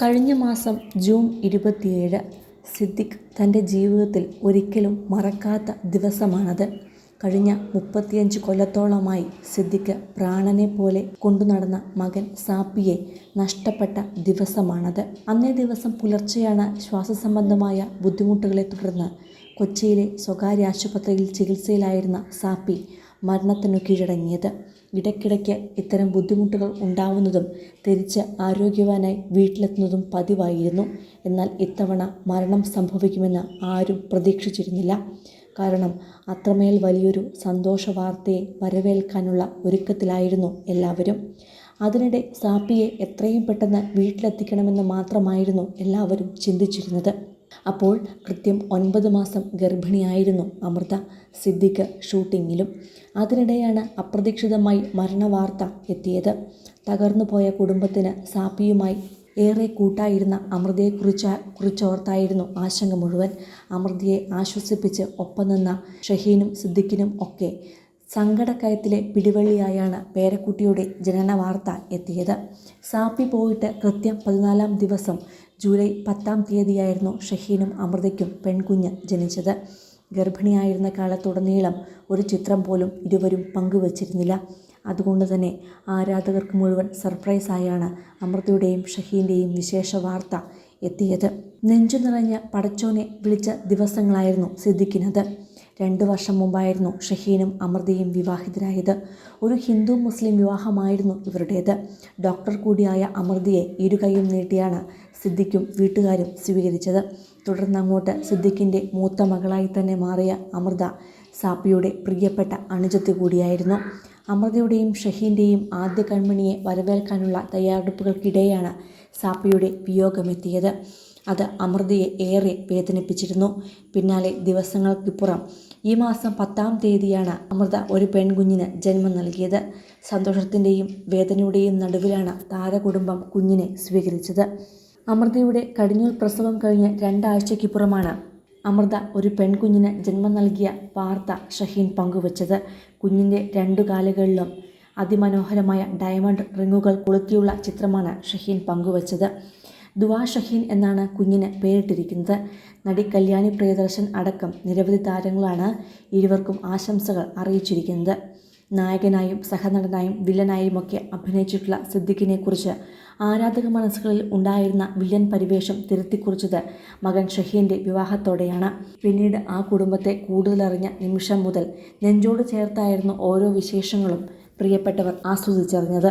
കഴിഞ്ഞ മാസം ജൂൺ ഇരുപത്തിയേഴ് സിദ്ദിഖ് തന്റെ ജീവിതത്തിൽ ഒരിക്കലും മറക്കാത്ത ദിവസമാണത്. കഴിഞ്ഞ മുപ്പത്തിയഞ്ച് കൊല്ലത്തോളമായി സിദ്ദിഖ് പ്രാണനെ പോലെ കൊണ്ടുനടന്ന മകൻ സാപ്പിയെ നഷ്ടപ്പെട്ട ദിവസമാണത്. അന്നേ ദിവസം പുലർച്ചെയാണ് ശ്വാസസംബന്ധമായ ബുദ്ധിമുട്ടുകളെ തുടർന്ന് കൊച്ചിയിലെ സ്വകാര്യ ആശുപത്രിയിൽ ചികിത്സയിലായിരുന്ന സാപ്പി മരണത്തിനു കീഴടങ്ങിയത്. ഇടയ്ക്കിടയ്ക്ക് ഇത്തരം ബുദ്ധിമുട്ടുകൾ ഉണ്ടാവുന്നതും തിരിച്ച് ആരോഗ്യവാനായി വീട്ടിലെത്തുന്നതും പതിവായിരുന്നു. എന്നാൽ ഇത്തവണ മരണം സംഭവിക്കുമെന്ന് ആരും പ്രതീക്ഷിച്ചിരുന്നില്ല. കാരണം അത്രമേൽ വലിയൊരു സന്തോഷ വാർത്തയെ വരവേൽക്കാനുള്ള ഒരുക്കത്തിലായിരുന്നു എല്ലാവരും. അതിനിടെ സാപ്പിയെ എത്രയും പെട്ടെന്ന് വീട്ടിലെത്തിക്കണമെന്ന് മാത്രമായിരുന്നു എല്ലാവരും ചിന്തിച്ചിരുന്നത്. അപ്പോൾ കൃത്യം ഒൻപത് മാസം ഗർഭിണിയായിരുന്നു അമൃത സിദ്ദിഖ് ഷൂട്ടിങ്ങിലും. അതിനിടെയാണ് അപ്രതീക്ഷിതമായി മരണവാർത്ത എത്തിയത്. തകർന്നുപോയ കുടുംബത്തിന് സാപ്പിയുമായി ഏറെ കൂട്ടായിരുന്ന അമൃതയെക്കുറിച്ച് കുറിച്ചോർത്തായിരുന്നു ആശങ്ക മുഴുവൻ. അമൃതയെ ആശ്വസിപ്പിച്ച് ഒപ്പം നിന്ന ഷഹീനും സിദ്ദിഖിനും ഒക്കെ സങ്കടക്കയത്തിലെ പിടിവള്ളിയായാണ് പേരക്കുട്ടിയുടെ ജനന വാർത്ത എത്തിയത്. സാപ്പി പോയിട്ട് കൃത്യം പതിനാലാം ദിവസം ജൂലൈ പത്താം തീയതിയായിരുന്നു ഷഹീനും അമൃതയ്ക്കും പെൺകുഞ്ഞ് ജനിച്ചത്. ഗർഭിണിയായിരുന്ന കാലത്തുടനീളം ഒരു ചിത്രം പോലും ഇരുവരും പങ്കുവച്ചിരുന്നില്ല. അതുകൊണ്ട് തന്നെ ആരാധകർക്ക് മുഴുവൻ സർപ്രൈസായാണ് അമൃതയുടെയും ഷഹീന്റെയും വിശേഷ വാർത്ത എത്തിയത്. നെഞ്ചു നിറഞ്ഞ പടച്ചോനെ വിളിച്ച ദിവസങ്ങളായിരുന്നു സിദ്ദിഖിനത്. രണ്ടു വർഷം മുമ്പായിരുന്നു ഷഹീനും അമൃതയും വിവാഹിതരായത്. ഒരു ഹിന്ദു മുസ്ലിം വിവാഹമായിരുന്നു ഇവരുടേത്. ഡോക്ടർ കൂടിയായ അമൃതയെ ഇരുകൈയും നീട്ടിയാണ് സിദ്ദിഖും വീട്ടുകാരും സ്വീകരിച്ചത്. തുടർന്ന് അങ്ങോട്ട് സിദ്ദിഖിന്റെ മൂത്ത മകളായി തന്നെ മാറിയ അമൃത സാപ്പിയുടെ പ്രിയപ്പെട്ട അണുജത്തി കൂടിയായിരുന്നു. അമൃതയുടെയും ഷഹീന്റെയും ആദ്യ കൺമണിയെ വരവേൽക്കാനുള്ള തയ്യാറെടുപ്പുകൾക്കിടെയാണ് സാപ്പിയുടെ വിയോഗമെത്തിയത്. അത് അമൃതയെ ഏറെ വേദനിപ്പിച്ചിരുന്നു. പിന്നാലെ ദിവസങ്ങൾക്കിപ്പുറം ഈ മാസം പത്താം തീയതിയാണ് അമൃത ഒരു പെൺകുഞ്ഞിന് ജന്മം നൽകിയത്. സന്തോഷത്തിന്റെയും വേദനയുടെയും നടുവിലാണ് താരകുടുംബം കുഞ്ഞിനെ സ്വീകരിച്ചത്. അമൃതയുടെ കടിഞ്ഞൂൽ പ്രസവം കഴിഞ്ഞ് രണ്ടാഴ്ചയ്ക്കിപ്പുറമാണ് അമൃത ഒരു പെൺകുഞ്ഞിന് ജന്മം നൽകിയ വാർത്ത ഷഹീൻ പങ്കുവച്ചത്. കുഞ്ഞിന്റെ രണ്ടു കാലുകളിലും അതിമനോഹരമായ ഡയമണ്ട് റിങ്ങുകൾ കൊളുത്തിയുള്ള ചിത്രമാണ് ഷഹീൻ പങ്കുവച്ചത്. ദുവാ ഷഹീൻ എന്നാണ് കുഞ്ഞിന് പേരിട്ടിരിക്കുന്നത്. നടി കല്യാണി പ്രിയദർശൻ അടക്കം നിരവധി താരങ്ങളാണ് ഇരുവർക്കും ആശംസകൾ അറിയിച്ചിരിക്കുന്നത്. നായകനായും സഹനടനായും വില്ലനായുമൊക്കെ അഭിനയിച്ചിട്ടുള്ള സിദ്ദിഖിനെക്കുറിച്ച് ആരാധക മനസ്സുകളിൽ ഉണ്ടായിരുന്ന വില്ലൻ പരിവേഷം തിരുത്തിക്കുറിച്ചത് മകൻ ഷഹീന്റെ വിവാഹത്തോടെയാണ്. പിന്നീട് ആ കുടുംബത്തെ കൂടുതലറിഞ്ഞ നിമിഷം മുതൽ നെഞ്ചോട് ചേർത്തായിരുന്നു ഓരോ വിശേഷങ്ങളും പ്രിയപ്പെട്ടവർ ആസ്വദിച്ചറിഞ്ഞത്.